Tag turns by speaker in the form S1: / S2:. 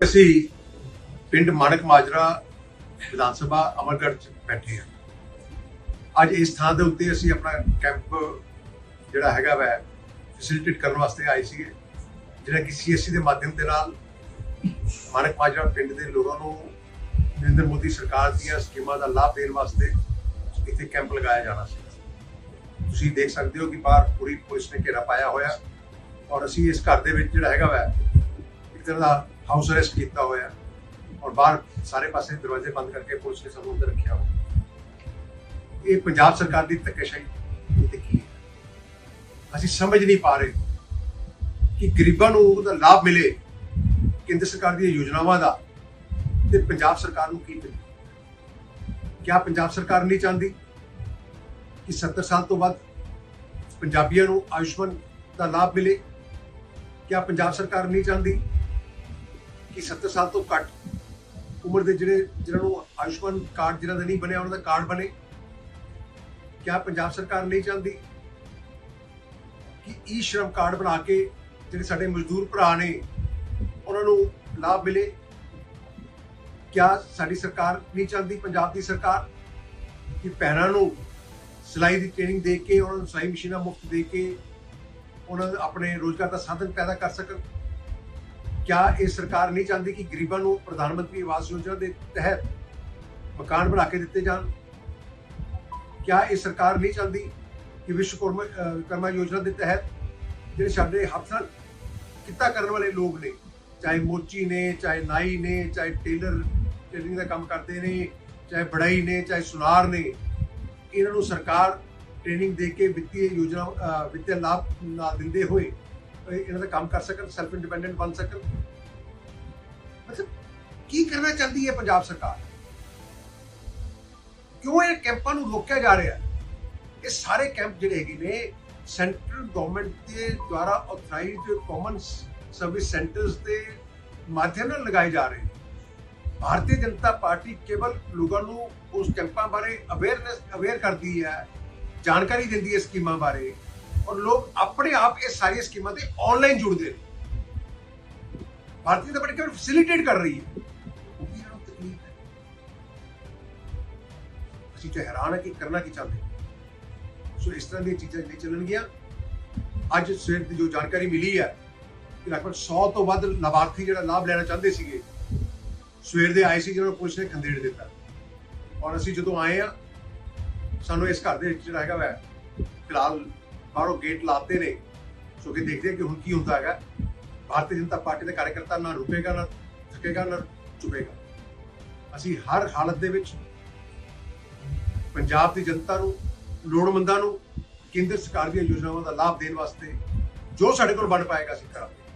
S1: ਅਸੀਂ ਪਿੰਡ ਮਾਨਕ ਮਾਜਰਾ ਵਿਧਾਨ ਸਭਾ ਅਮਰਗੜ੍ਹ ਚ ਬੈਠੇ ਹਾਂ। ਅੱਜ ਇਸ ਥਾਂ ਦੇ ਉੱਤੇ ਅਸੀਂ ਆਪਣਾ ਕੈਂਪ ਜਿਹੜਾ ਹੈਗਾ ਵੈ ਫੈਸਿਲਿਟੇਟ ਕਰਨ ਵਾਸਤੇ ਆਏ ਸੀਗੇ। ਜਿਹੜਾ ਕਿ ਸੀਐਸਸੀ ਦੇ ਮਾਧਿਅਮ ਦੇ ਨਾਲ ਮਾਨਕ ਮਾਜਰਾ ਪਿੰਡ ਦੇ ਲੋਕਾਂ ਨੂੰ ਨਰਿੰਦਰ ਮੋਦੀ ਸਰਕਾਰ ਦੀਆਂ ਸਕੀਮਾਂ ਦਾ ਲਾਭ ਦੇਣ ਵਾਸਤੇ ਇੱਥੇ ਕੈਂਪ ਲਗਾਇਆ ਜਾਣਾ ਸੀ। ਤੁਸੀਂ ਦੇਖ ਸਕਦੇ ਹੋ ਕਿ ਬਾਹਰ ਪੂਰੀ ਪੁਲਿਸ ਨੇ ਘੇਰਾ ਪਾਇਆ ਹੋਇਆ ਔਰ ਅਸੀਂ ਇਸ ਘਰ ਦੇ ਵਿੱਚ ਜਿਹੜਾ ਹੈਗਾ ਵੈ, ਇੱਕ ਤਰ੍ਹਾਂ ਦਾ ਹਾਊਸ ਅਰੈਸਟ ਕੀਤਾ ਹੋਇਆ ਔਰ ਬਾਹਰ ਸਾਰੇ ਪਾਸੇ ਦਰਵਾਜ਼ੇ ਬੰਦ ਕਰਕੇ ਪੁਲਿਸ ਨੇ ਸਾਨੂੰ ਅੰਦਰ ਰੱਖਿਆ ਹੋਇਆ ਇਹ ਪੰਜਾਬ ਸਰਕਾਰ ਦੀ ਧੱਕੇਸ਼ਾਹੀ ਤੇ ਕੀ ਹੈ ਅਸੀਂ ਸਮਝ ਨਹੀਂ ਪਾ ਰਹੇ ਕਿ ਗਰੀਬਾਂ ਨੂੰ ਉਹਦਾ ਲਾਭ ਮਿਲੇ ਕੇਂਦਰ ਸਰਕਾਰ ਦੀਆਂ ਯੋਜਨਾਵਾਂ ਦਾ ਤੇ ਪੰਜਾਬ ਸਰਕਾਰ ਨੂੰ ਕੀ ਮਿਲੇ ਕਿਆ ਪੰਜਾਬ ਸਰਕਾਰ ਨਹੀਂ ਚਾਹੁੰਦੀ ਕਿ 70 ਸਾਲ ਤੋਂ ਬਾਅਦ ਪੰਜਾਬੀਆਂ ਨੂੰ ਆਯੁਸ਼ਮਾਨ ਦਾ ਲਾਭ ਮਿਲੇ ਕਿਆ ਪੰਜਾਬ ਸਰਕਾਰ ਨਹੀਂ ਚਾਹੁੰਦੀ ਕਿ 70 ਸਾਲ ਤੋਂ ਘੱਟ ਉਮਰ ਦੇ ਜਿਹੜੇ ਜਿਹਨਾਂ ਨੂੰ ਆਯੁਸ਼ਮਾਨ ਕਾਰਡ ਜਿਹਨਾਂ ਦਾ ਨਹੀਂ ਬਣਿਆ, ਉਹਨਾਂ ਦਾ ਕਾਰਡ ਬਣੇ। ਕਿਆ ਪੰਜਾਬ ਸਰਕਾਰ ਨਹੀਂ ਚਾਹੁੰਦੀ ਕਿ ਈ ਸ਼ਰਮ ਕਾਰਡ ਬਣਾ ਕੇ ਜਿਹੜੇ ਸਾਡੇ ਮਜ਼ਦੂਰ ਭਰਾ ਨੇ, ਉਹਨਾਂ ਨੂੰ ਲਾਭ ਮਿਲੇ? ਕਿਆ ਸਾਡੀ ਸਰਕਾਰ ਨਹੀਂ ਚਾਹੁੰਦੀ, ਪੰਜਾਬ ਦੀ ਸਰਕਾਰ, ਕਿ ਭੈਣਾਂ ਨੂੰ ਸਿਲਾਈ ਦੀ ਟ੍ਰੇਨਿੰਗ ਦੇ ਕੇ, ਉਹਨਾਂ ਨੂੰ ਸਿਲਾਈ ਮਸ਼ੀਨਾਂ ਮੁਫਤ ਦੇ ਕੇ, ਉਹਨਾਂ ਆਪਣੇ ਰੋਜ਼ਗਾਰ ਦਾ ਸਾਧਨ ਪੈਦਾ ਕਰ ਸਕਣ? ਕਿਆ ਇਹ ਸਰਕਾਰ ਨਹੀਂ ਚਾਹੁੰਦੀ ਕਿ ਗਰੀਬਾਂ ਨੂੰ ਪ੍ਰਧਾਨ ਮੰਤਰੀ ਆਵਾਸ ਯੋਜਨਾ ਦੇ ਤਹਿਤ ਮਕਾਨ ਬਣਾ ਕੇ ਦਿੱਤੇ ਜਾਣ? ਕਿਆ ਇਹ ਸਰਕਾਰ ਨਹੀਂ ਚਾਹੁੰਦੀ ਕਿ ਵਿਸ਼ਵਕਰਮਾ ਅਹ, ਕਰਮਾ ਯੋਜਨਾ ਦੇ ਤਹਿਤ ਜਿਹੜੇ ਸਾਡੇ ਹੱਥਾਂ ਕਿੱਤਾ ਕਰਨ ਵਾਲੇ ਲੋਕ ਨੇ ਚਾਹੇ ਮੋਚੀ ਨੇ ਚਾਹੇ ਨਾਈ ਨੇ ਚਾਹੇ ਟੇਲਰ ਟੇਲਰਿੰਗ ਦਾ ਕੰਮ ਕਰਦੇ ਨੇ ਚਾਹੇ ਬੜਾਈ ਨੇ ਚਾਹੇ ਸੁਨਾਰ ਨੇ ਇਹਨਾਂ ਨੂੰ ਸਰਕਾਰ ਟ੍ਰੇਨਿੰਗ ਦੇ ਕੇ ਵਿੱਤੀ ਯੋਜਨਾ ਵਿੱਤੀ ਲਾਭ ਨਾ ਦਿੰਦੇ ਹੋਏ ਇਹਨਾਂ ਦਾ ਕੰਮ ਕਰ ਸਕਣ ਸੈਲਫ ਇੰਡੀਪੈਂਡੈਂਟ ਬਣ ਸਕਣ। ਮਤਲਬ ਕੀ ਕਰਨਾ ਚਾਹੁੰਦੀ ਹੈ ਪੰਜਾਬ ਸਰਕਾਰ? ਕਿਉਂ ਇਹ ਕੈਂਪਾਂ ਨੂੰ ਰੋਕਿਆ ਜਾ ਰਿਹਾ? ਇਹ ਸਾਰੇ ਕੈਂਪ ਜਿਹੜੇ ਹੈਗੇ ਨੇ ਸੈਂਟਰਲ ਗਵਰਨਮੈਂਟ ਦੇ ਦੁਆਰਾ ਆਥੋਰਾਈਜ਼ਡ ਕਾਮਨ ਸਰਵਿਸ ਸੈਂਟਰਸ ਦੇ ਮਾਧਿਅਮ ਨਾਲ ਲਗਾਏ ਜਾ ਰਹੇ ਨੇ। ਭਾਰਤੀ ਜਨਤਾ ਪਾਰਟੀ ਕੇਵਲ ਲੋਕਾਂ ਨੂੰ ਉਸ ਕੈਂਪਾਂ ਬਾਰੇ ਅਵੇਅਰਨੈਸ ਅਵੇਅਰ ਕਰਦੀ ਹੈ, ਜਾਣਕਾਰੀ ਦਿੰਦੀ ਹੈ ਸਕੀਮਾਂ ਬਾਰੇ। ਔਰ ਲੋਕ ਆਪਣੇ ਆਪ ਇਹ ਸਾਰੀਆਂ ਸਕੀਮਾਂ ਤੇ ਆਨਲਾਈਨ ਜੁੜਦੇ ਨੇ। ਭਾਰਤੀ ਜਨਤਾ ਪਾਰਟੀ ਕੇਵਲ ਫੈਸਿਲਿਟੇਟ ਕਰ ਰਹੀ ਹੈ? ਅਸੀਂ ਤਾਂ ਹੈਰਾਨ ਹੈ ਕਿ ਕਰਨਾ ਕੀ ਚਾਹੁੰਦੇ ਸੋ ਇਸ ਤਰ੍ਹਾਂ ਦੀਆਂ ਚੀਜ਼ਾਂ ਨਹੀਂ ਚੱਲਣਗੀਆਂ। ਅੱਜ ਸਵੇਰ ਦੀ ਜੋ ਜਾਣਕਾਰੀ ਮਿਲੀ ਹੈ ਕਿ ਲਗਭਗ 100 ਤੋਂ ਵੱਧ ਲਾਭਾਰਥੀ ਜਿਹੜਾ ਲਾਭ ਲੈਣਾ ਚਾਹੁੰਦੇ ਸੀਗੇ, ਸਵੇਰ ਦੇ ਆਏ ਸੀ ਜਿਹਨਾਂ ਨੂੰ ਪੁਲਿਸ ਨੇ ਖੰਦੇੜ ਦਿੱਤਾ। ਔਰ ਅਸੀਂ ਜਦੋਂ ਆਏ ਆ ਸਾਨੂੰ ਇਸ ਘਰ ਦੇ ਵਿੱਚ ਜਿਹੜਾ ਹੈਗਾ ਵੈ, ਫਿਲਹਾਲ ਬਾਹਰੋਂ ਗੇਟ ਲਾਤੇ ਨੇ। ਸੋ ਕਿ ਦੇਖਦੇ ਕਿ ਹੁਣ ਕੀ ਹੁੰਦਾ ਹੈਗਾ। ਭਾਰਤੀ ਜਨਤਾ ਪਾਰਟੀ ਦੇ ਕਾਰਜਕਰਤਾ ਨਾ ਰੁਕੇਗਾ ਨਾ ਥਕੇਗਾ ਨਾ ਚੁਪੇਗਾ। ਅਸੀਂ ਹਰ ਹਾਲਤ ਦੇ ਵਿੱਚ ਪੰਜਾਬ ਦੀ ਜਨਤਾ ਨੂੰ, ਲੋੜਵੰਦਾਂ ਨੂੰ ਕੇਂਦਰ ਸਰਕਾਰ ਦੀਆਂ ਯੋਜਨਾਵਾਂ ਦਾ ਲਾਭ ਦੇਣ ਵਾਸਤੇ ਜੋ ਸਾਡੇ ਕੋਲ ਬਣ ਪਾਏਗਾ ਅਸੀਂ ਕਰਾਂਗੇ।